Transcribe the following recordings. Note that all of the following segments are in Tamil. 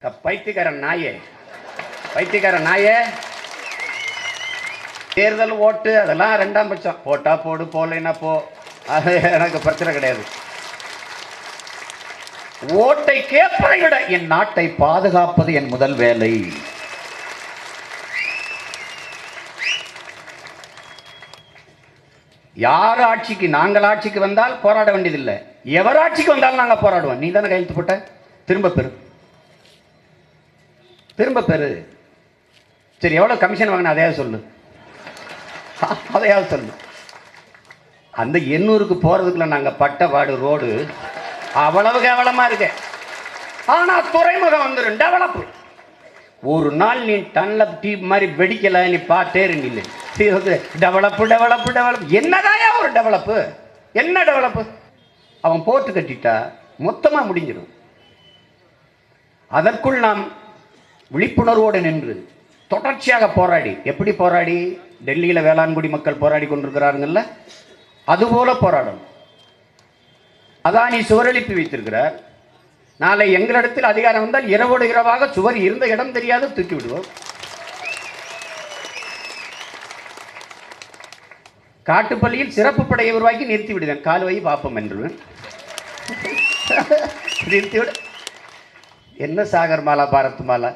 பைத்தியக்காரன் நாயே. பைத்தியக்காரன் நாயே. தேர்தல் ஓட்டு அதெல்லாம் ரெண்டாம் பட்சம். போட்டா போடு போலைன்னா போ. அது எனக்கு பிரச்சனை கிடையாது. ஓட்டை கேட்பதை விட என் நாட்டை பாதுகாப்பது என் முதல் வேலை. யார் ஆட்சிக்கு நாங்கள் ஆட்சிக்கு வந்தால் போராட வேண்டியதில்லை. எவர் ஆட்சிக்கு வந்தாலும் நாங்கள் போராடுவோம். நீ தானே கையெழுத்து போட்ட? திரும்ப பெறும் திரும்ப பெறு. சரி எவ்வளோ கமிஷன் வாங்கின அதையாவது சொல்லு. அதையாவது சொல்லு. அந்த எண்ணூருக்கு போகிறதுக்குள்ள நாங்கள் பட்ட ரோடு அவ்வளவு கேவலமாக இருக்கு. ஆனால் துறைமுகம் வந்துடும் டெவலப் ஒரு நாள் நீ டன்லப் டீ மாதிரி வெடிக்கலை நீ பார்த்தே இருந்தீங்க டெவலப்பு டெவலப்பு டெவலப் என்னதாயா ஒரு டெவலப்பு என்ன டெவலப்பு அவன் போட்டு கட்டிட்டா மொத்தமாக முடிஞ்சிடும். அதற்குள் நாம் விழிப்புணர்வோடு நின்று தொடர்ச்சியாக போராடி. எப்படி போராடி? டெல்லியில் வேளாண்குடி மக்கள் போராடி கொண்டிருக்கிறாருங்கல்ல அதுபோல போராடணும். அதானி சுவரெழுப்பி வைத்திருக்கிறார். நாளை எங்களிடத்தில் அதிகாரம் வந்தால் இரவோடு இரவாக சுவர் இருந்த இடம் தெரியாது தூக்கி விடுவோம். காட்டுப்பள்ளியில் சிறப்பு படையை உருவாக்கி நிறுத்தி விடுவேன். கால்வாய் பார்ப்போம் என்று நிறுத்தி விடு. என்ன சாகர் மாலா பாரத் மாலா?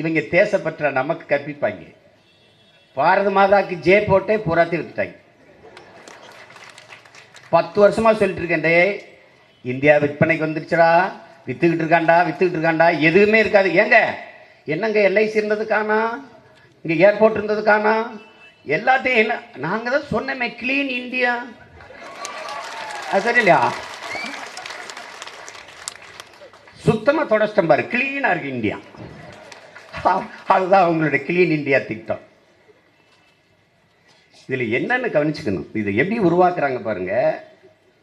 இவங்க தேசப்பற்ற நமக்கு கற்பிப்பாங்க. பாரத மாதாக்கு ஜே போட்டே பூராத்தி விட்டுட்டாங்க பத்து வருஷமா சொல்லிட்டு இருக்கேன் இந்தியா விற்பனைக்கு வந்துருச்சுடா. வித்துக்கிட்டு இருக்காண்டா வித்துக்கிட்டு இருக்காண்டா எதுவுமே இருக்காது. ஏங்க? என்னங்க எல்ஐசி இருந்தது காணா? இங்க ஏர்போர்ட் இருந்தது காணா? எல்லாத்தையும் என்ன? நாங்க தான் சொன்னோமே கிளீன் இந்தியா. அது சரி சுத்தமாக சுத்தமா பாரு. கிளீனாக இருக்குது இந்தியா. அதுதான் அவங்களுடைய கிளீன் இந்தியா திட்டம் இதில் என்னென்னு கவனிச்சுக்கணும். இதை எப்படி உருவாக்குறாங்க பாருங்க.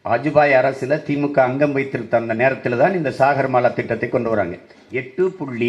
வாஜ்பாய் அரசில் திமுக அங்கம் வைத்திருந்த அந்த நேரத்தில் தான் இந்த சாகர்மாலா திட்டத்தை கொண்டு வராங்க. எட்டு புள்ளி